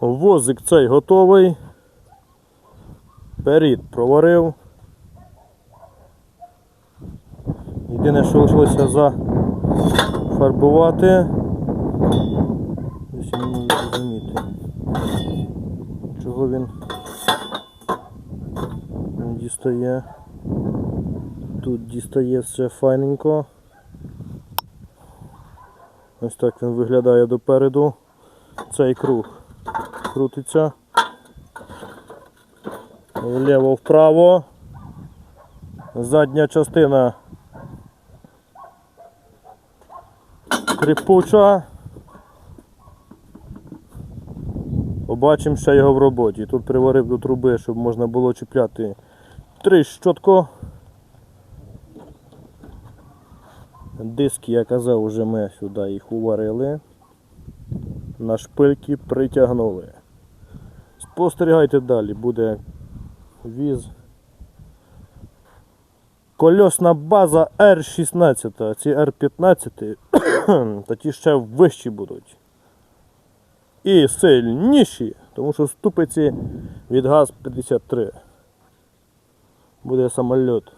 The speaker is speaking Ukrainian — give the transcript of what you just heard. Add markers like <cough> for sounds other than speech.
Возик цей готовий. Перід проварив. Єдине, що лишилося зафарбувати. Ось я не можу зрозуміти. Чого він дістає. Тут дістає все файненько. Ось так він виглядає допереду. Цей круг крутиться. Вліво вправо. Задня частина кріпуча. Побачимо ще його в роботі. Тут приварив до труби, щоб можна було чіпляти тріщотко. Диски, я казав, вже ми сюди їх уварили. На шпильки притягнули. Спостерігайте далі, буде віз. Кольосна база R16, ці R15, <coughs> та ті ще вищі будуть. І сильніші, тому що ступиці від ГАЗ-53. Буде самольот.